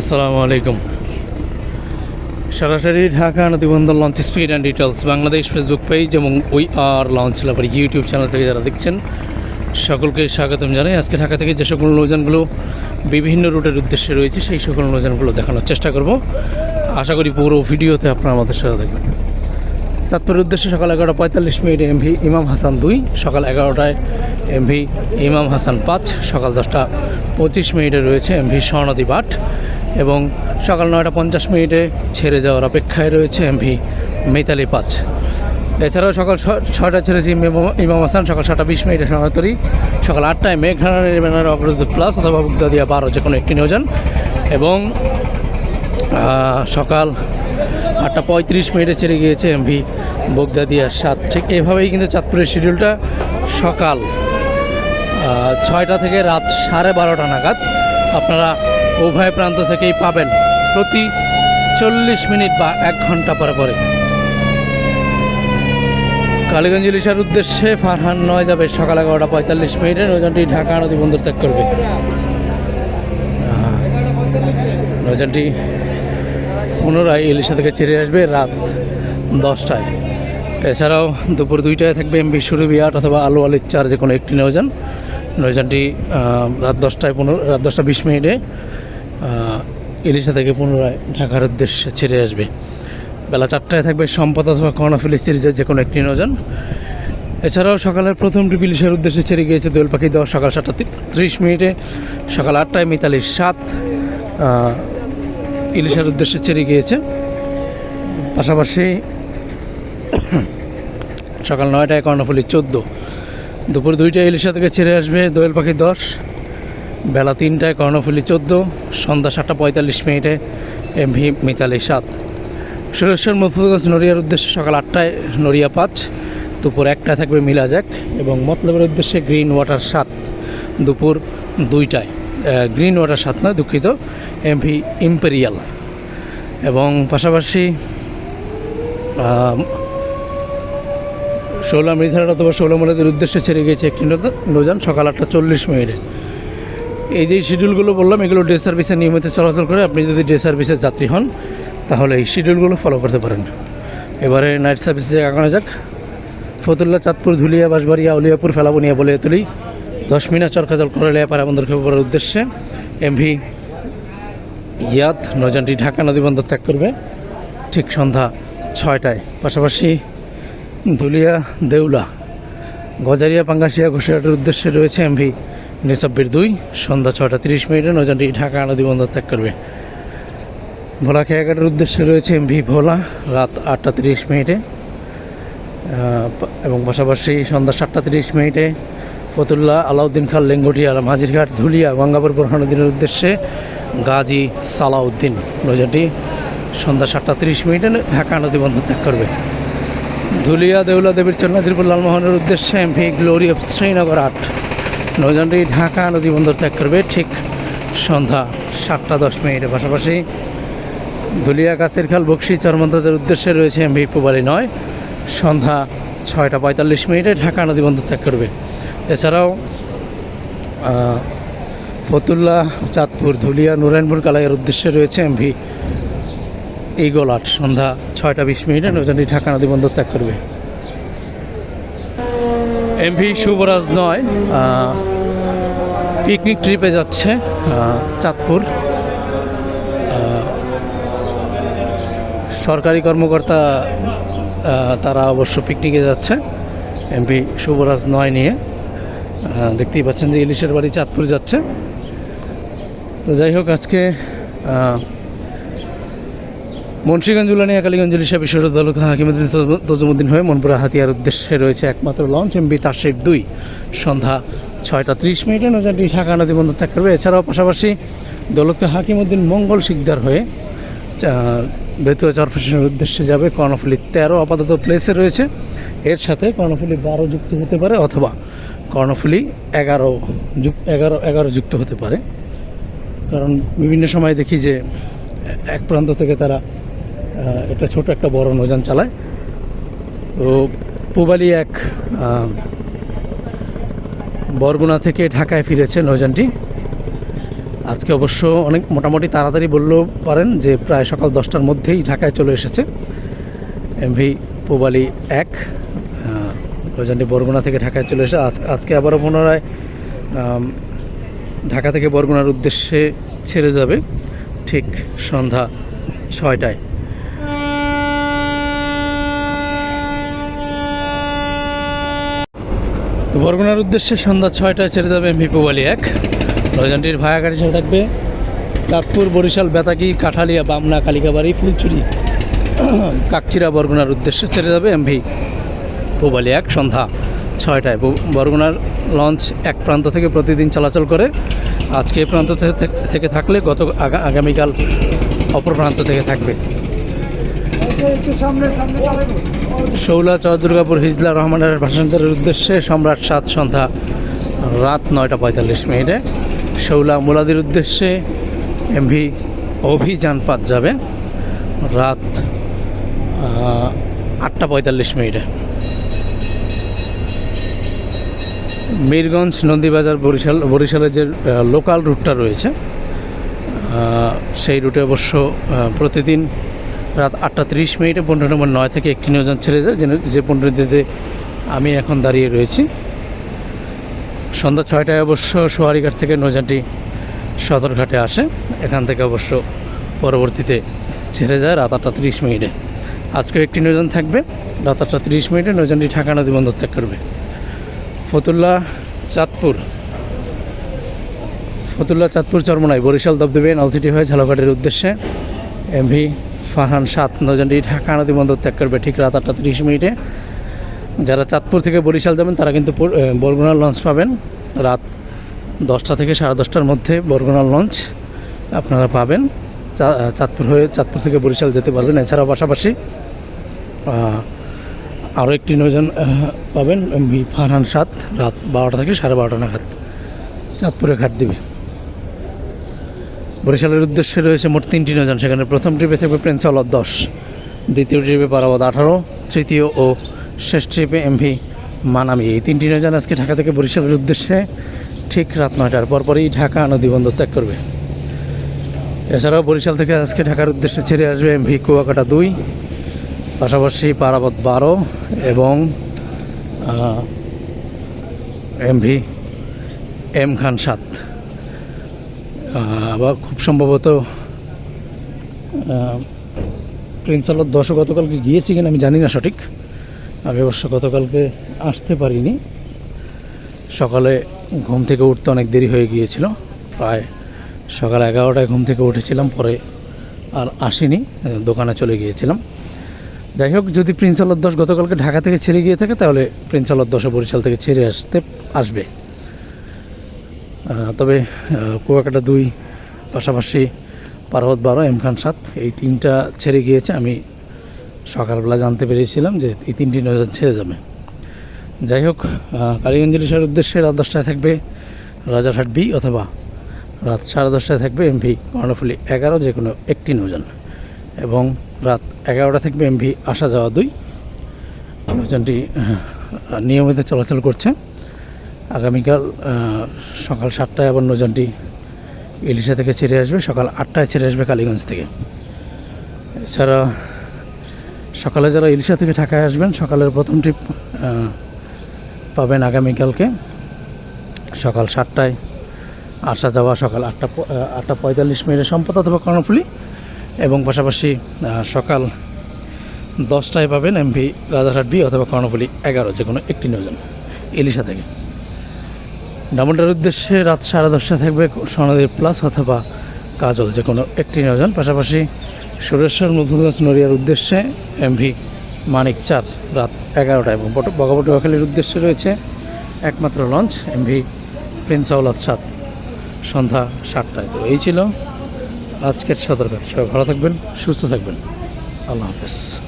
আসসালামু আলাইকুম। সরাসরি Dhaka নদীবন্দর launch speed and details Bangladesh Facebook page এবং we are launch lover YouTube channel থেকে যারা দেখছেন, সকলকে স্বাগতম জানাই। আজকে ঢাকা থেকে যে সকল নৌযানগুলো বিভিন্ন রুটের উদ্দেশ্যে রয়েছে, সেই সকল নৌযানগুলো দেখানোর চেষ্টা করব। আশা করি পুরো ভিডিওতে আপনারা আমাদের সাথে দেখবেন চাঁদপুরের উদ্দেশ্যে সকাল এগারোটা পঁয়তাল্লিশ মিনিটে এমভি ইমাম হাসান দুই, সকাল এগারোটায় এমভি ইমাম হাসান পাঁচ, সকাল দশটা পঁচিশ মিনিটে রয়েছে এমভি স্বর্ণদ্বীপ আট এবং সকাল নয়টা পঞ্চাশ মিনিটে ছেড়ে যাওয়ার অপেক্ষায় রয়েছে এমভি মেতালি পাঁচ। এছাড়াও সকাল ছ- ছয়টা ছেড়েছি ইমাম- হাসান, সকাল ছটা বিশ মিনিটে সনাতরি সকাল আটটায় মেঘনারায়ণের ব্যানার অগ্রদূত প্লাস অথবা বুগদাদিয়া বারো যে কোনো একটি নিয়োজন। এবং সকাল আটটা পঁয়ত্রিশ মিনিটে ছেড়ে গিয়েছে এমভি বগদাদিয়ার সাত। ঠিক এভাবেই কিন্তু চাঁদপুরের শিডিউলটা সকাল ছয়টা থেকে রাত সাড়ে বারোটা নাগাদ। আপনারা উভয় প্রান্ত থেকেই পাবেন প্রতি চল্লিশ মিনিট বা এক ঘণ্টা পরে পরে। কালীগঞ্জ ইলিশার উদ্দেশ্যে ফারহান নয় যাবে। সকাল এগারোটা পঁয়তাল্লিশ মিনিটে নৌযানটি ঢাকা নদী বন্দর ত্যাগ করবে। আহ, নৌযানটি পুনরায় ইলিশা থেকে ছেড়ে আসবে রাত দশটায়। এছাড়াও দুপুর দুইটায় থাকবে এমবি সুরভি আট অথবা আলু আলির চার যে কোনো একটি নৌযান। নৌযানটি রাত দশটায় পনেরো, রাত দশটা বিশ মিনিটে ইলিশা থেকে পুনরায় ঢাকার উদ্দেশ্যে ছেড়ে আসবে। বেলা চারটায় থাকবে সম্পদ অথবা কর্ণফুলি সিরিজের যে কোনো একটি নৌযান এছাড়াও সকালের প্রথম ট্রিপ ইলিশের উদ্দেশ্যে ছেড়ে গিয়েছে দোয়েল পাখি দশ, সকাল সাতটা ত্রিশ মিনিটে, সকাল আটটায় মিতালি সাত ইলিশের উদ্দেশ্যে ছেড়ে গিয়েছে। পাশাপাশি সকাল নয়টায় কর্ণফুলি চোদ্দ। দুপুর দুইটায় ইলিশা থেকে ছেড়ে আসবে দোয়েল পাখি দশ, বেলা তিনটায় কর্ণফুলি চোদ্দ, সন্ধ্যা সাতটা পঁয়তাল্লিশ মিনিটে এমভি মিতালি সাত। সুরেশ্বর মফুজগঞ্জ নড়িয়ার উদ্দেশ্যে সকাল আটটায় নড়িয়া পাঁচ, দুপুর একটায় থাকবে মিলা মিলাজাক এবং মতলবের উদ্দেশ্যে গ্রিন ওয়াটার সাত, দুপুর দুইটায়। গ্রিন ওয়াটার সাত নয়, দুঃখিত, এমভি ইম্পেরিয়াল। এবং পাশাপাশি ষোলো মৃধার অথবা ষোলো মূলদের উদ্দেশ্যে ছেড়ে গিয়েছে একটি নৌযান সকাল আটটা চল্লিশ মিনিটে। এই যে শিডিউলগুলো বললাম, এগুলো ডে সার্ভিসে নিয়মিত চলাচল করে আপনি যদি ডে সার্ভিসের যাত্রী হন, তাহলে এই শিডিউলগুলো ফলো করতে পারেন। এবারে নাইট সার্ভিসে আগানো যাক। ফতুল্লা, চাঁদপুর, ধুলিয়া, বাঁশবাড়িয়া উলিয়াপুর ফেলাবনিয়া বলে তুলি দশ মিনা চরকাজল করলিয়া পারাবন্দর খবরের উদ্দেশ্যে এমভি ইয়াদ নজানটি ঢাকা নদীবন্দর ত্যাগ করবে। ঠিক সন্ধ্যা ছয়টায়। পাশাপাশি ধুলিয়া দেউলা। গজারিয়া পাঙ্গাসিয়া ঘোষাটের উদ্দেশ্যে রয়েছে এমভি নিসাব্বির দুই, সন্ধ্যা ছটা তিরিশ মিনিটে নৌযানটি ঢাকা নদীবন্দর ত্যাগ করবে। ভোলা খেয়াঘাটের উদ্দেশ্যে রয়েছে এমভি ভোলা, রাত আটটা তিরিশ মিনিটে এবং পাশাপাশি সন্ধ্যা সাতটা তিরিশ মিনিটে ফতুল্লা আলাউদ্দিন খান লেঙ্গুটিয়া মাঝিরঘাট ধুলিয়া, গঙ্গাপুর, বোরহানুদ্দিনের উদ্দেশ্যে গাজী সালাউদ্দিন। নৌযানটি সন্ধ্যা সাতটা তিরিশ মিনিটে ঢাকা নদীবন্দর ত্যাগ করবে। ধুলিয়া দেউলা দেবীর চন্নাদিরপুর লালমোহনের উদ্দেশ্যে এমভি গ্লোরি অফ শ্রীনগর আট। নৌযানটি ঢাকা নদীবন্দর ত্যাগ করবে ঠিক সন্ধ্যা সাতটা দশ মিনিটের পাশাপাশি। ধুলিয়া কাছের খাল বক্সি চরমন্দাদের উদ্দেশ্যে রয়েছে এমভি পুবালি নয়। সন্ধ্যা ছয়টা পঁয়তাল্লিশ মিনিটে ঢাকা নদীবন্দর ত্যাগ করবে। এছাড়াও ফতুল্লা, চাঁদপুর, ধুলিয়া নুরাইনপুর কালাইয়ের উদ্দেশ্যে রয়েছে এমভি ইগল আট, সন্ধ্যা ছয়টা বিশ মিনিটে নৌযানটি ঢাকা নদী বন্দর ত্যাগ করবে। এমভি শুভরাজ নয় পিকনিক ট্রিপে যাচ্ছে চাঁদপুর। সরকারি কর্মকর্তা তারা অবশ্য পিকনিকে যাচ্ছে এমপি শুভরাজ নয় নিয়ে। দেখতেই পাচ্ছেন যে ইলিশের বাড়ি চাঁদপুর যাচ্ছে। তো যাই হোক, আজকে মুন্সিগঞ্জ, উলানিয়া, কালীগঞ্জ ইলিশা বিশ্ববিদ্যালয় হাকিমুদ্দিন তজ- তজুমুদ্দিন হয়ে মনপুরা হাতিয়ার উদ্দেশ্যে রয়েছে একমাত্র লঞ্চ এমবি তারশেফ দুই। সন্ধ্যা ছয়টা ত্রিশ মিনিটে নৌযানটি ঢাকা নদী বন্দর ত্যাগ করবে। এছাড়াও পাশাপাশি দৌলতকে হাকিমুদ্দিন মঙ্গল শিকদার হয়ে বেতুয়া চরফেশনের উদ্দেশ্যে যাবে কর্ণফুলি তেরো আপাতত প্লেসে রয়েছে। এর সাথে কর্ণফুলি বারো যুক্ত হতে পারে অথবা কর্ণফুলি এগারো যুক এগারো এগারো যুক্ত হতে পারে। কারণ বিভিন্ন সময় দেখি যে এক প্রান্ত থেকে তারা একটা ছোট একটা বড় নৌযান চালায়। তো পুবালি এক বরগুনা থেকে ঢাকায় ফিরেছে নৌযানটি। আজকে অবশ্য অনেক মোটামুটি তাড়াতাড়ি বললেও পারেন যে প্রায় সকাল দশটার মধ্যেই ঢাকায় চলে এসেছে। এমভি পোবালি এক প্রজানটি বরগুনা থেকে ঢাকায় চলে এসে আজ আজকে আবারও পুনরায় ঢাকা থেকে বরগুনার উদ্দেশ্যে ছেড়ে যাবে। ঠিক সন্ধ্যা ছয়টায়। তো বরগুনার উদ্দেশ্যে সন্ধ্যা ছয়টায় ছেড়ে যাবে এমভি পোবালি এক। প্রজানটির ভায়া গাড়ি ছেড়ে থাকবে। চাঁদপুর বরিশাল বেতাকি কাঠালিয়া, বামনা, কালিকাবাড়ি ফুলচুরি কাকচিরা বরগুনার উদ্দেশ্যে ছেড়ে যাবে এমভি পোবালি এক সন্ধ্যা ছয়টায়। বরগুনার লঞ্চ এক প্রান্ত থেকে প্রতিদিন চলাচল করে। আজকে এই প্রান্ত থেকে- থেকে থাকলে গত আগা- আগামীকাল অপর প্রান্ত থেকে থাকবে। শৌলা চৌদুর্গাপুর হিজলা রহমানের ভাষান্তরের উদ্দেশ্যে সম্রাট সাত সন্ধ্যা রাত নয়টা পঁয়তাল্লিশ মিনিটে। শৌলা মুলাদির উদ্দেশ্যে এমভি অভিযান পাত যাবে রাত আটটা পঁয়তাল্লিশ মিনিটে। মিরগঞ্জ নন্দীবাজার বরিশাল, বরিশালের যে লোকাল রুটটা রয়েছে সেই রুটে অবশ্য প্রতিদিন রাত আটটা তিরিশ মিনিটে পনেরো নম্বর নয় থেকে একটি নিয়োজন ছেড়ে যায় যে যে পনেরোটিতে আমি এখন দাঁড়িয়ে রয়েছি। সন্ধ্যা ছয়টায় অবশ্য সোয়ারিঘাট থেকে নৌযানটি সদরঘাটে আসে। এখান থেকে অবশ্য পরবর্তীতে ছেড়ে যায় রাত আটটা তিরিশ মিনিটে। আজকেও একটি নৌযান থাকবে। রাত আটটা তিরিশ মিনিটে নৌযানটি ঢাকা নদী বন্দর ত্যাগ করবে। ফতুল্লা চাঁদপুর। ফতুল্লা চাঁদপুর চরমনাই বরিশাল দবদবে নলসিটি হয়ে ঝালকাটের উদ্দেশ্যে এমভি ফারহান সাত নৌযানটি ঢাকা নদী বন্দর ত্যাগ করবে ঠিক রাত আটটা তিরিশ মিনিটে। যারা চাঁদপুর থেকে বরিশাল যাবেন তারা কিন্তু বরগুনার লঞ্চ পাবেন। রাত দশটা থেকে সাড়ে দশটার মধ্যে বরগুনার লঞ্চ আপনারা পাবেন। চাঁদপুর হয়ে চাঁদপুর থেকে বরিশাল যেতে পারবেন। এছাড়াও পাশাপাশি আরও একটি আহ, পাবেন ফারহান সাত রাত বারোটা থেকে সাড়ে বারোটা নাগাদ। চাঁদপুরে ঘাট দিবে। বরিশালের উদ্দেশ্যে রয়েছে মোট তিনটি নৌযান। সেখানে প্রথম ট্রিপে থাকবে প্রিন্স আওলাদ দশ, দ্বিতীয় ট্রিপে পারাবাদ আঠারো, তৃতীয় ও শেষ ট্রিপে এমভি মানামি। এই তিনটি নৌযান আজকে ঢাকা থেকে বরিশালের উদ্দেশ্যে ঠিক রাত নয়টার পরপরই ঢাকা নদী বন্দর ত্যাগ করবে। এছাড়াও বরিশাল থেকে আজকে ঢাকার উদ্দেশ্যে ছেড়ে আসবে এমভি কুয়াকাটা দুই, পাশাপাশি পারাবত বারো এবং এমভি এম খান সাত। আবার খুব সম্ভবত প্রিন্স আলোর দশও গতকালকে গিয়েছি কিনা আমি জানি না সঠিক। আমি অবশ্য গতকালকে আসতে পারিনি। সকালে ঘুম থেকে উঠতে অনেক দেরি হয়ে গিয়েছিল। প্রায় সকাল এগারোটায় ঘুম থেকে উঠেছিলাম, পরে আর আসিনি, দোকানে চলে গিয়েছিলাম। যাই হোক, যদি প্রিন্স দশ গতকালকে ঢাকা থেকে ছেড়ে গিয়ে থাকে, তাহলে প্রিন্স আলোর দশও বরিশাল থেকে ছেড়ে আসতে, আসবে। তবে কুয়াকাটা দুই, পাশাপাশি পার্বত বারো এম খান সাত, এই তিনটা ছেড়ে গিয়েছে। আমি সকালবেলা জানতে পেরেছিলাম যে এই তিনটি নজর ছেড়ে যাবে। যাই হোক কালীগঞ্জ ইলিশের উদ্দেশ্যে রাত দশটায় থাকবে রাজারহাট বি অথবা রাত সাড়ে দশটায় থাকবে এমভি কর্ণফুলি এগারো যে কোনো একটি নৌযান। এবং রাত এগারোটা থাকবে এমভি আসা যাওয়া দুই। নৌযানটি নিয়মিত চলাচল করছে। আগামীকাল সকাল সাতটায় আবার নৌযানটি ইলিশা থেকে ছেড়ে আসবে। সকাল আটটায় ছেড়ে আসবে কালীগঞ্জ থেকে। এছাড়া সকালে যারা ইলিশা থেকে ঢাকায় আসবেন, সকালের প্রথম ট্রিপ পাবেন আগামীকালকে সকাল সাতটায় আসা যাওয়া, সকাল আটটা আটটা পঁয়তাল্লিশ মিনিটে সম্পদ অথবা কর্ণফুলি এবং পাশাপাশি সকাল দশটায় পাবেন এমভি রাজারহাট বি অথবা কর্ণফুলি এগারো যে কোনো একটি নৌযান ইলিশা থেকে। ডামন্ডার উদ্দেশ্যে রাত সাড়ে দশটা থাকবে সোনাদের প্লাস অথবা কাজল, যে কোনো একটি নৌযান পাশাপাশি সুরেশ্বর মধুদাস নড়িয়ার উদ্দেশ্যে এমভি মানিক চার রাত এগারোটায় এবং বট- বগাবটুয়াখালীর উদ্দেশ্যে রয়েছে একমাত্র লঞ্চ, এমভি প্রিন্স আউলাদ সাত, সন্ধ্যা সাতটায়। তো এই ছিল আজকের সতর্কতা। সবাই ভালো থাকবেন, সুস্থ থাকবেন। আল্লাহ হাফেজ।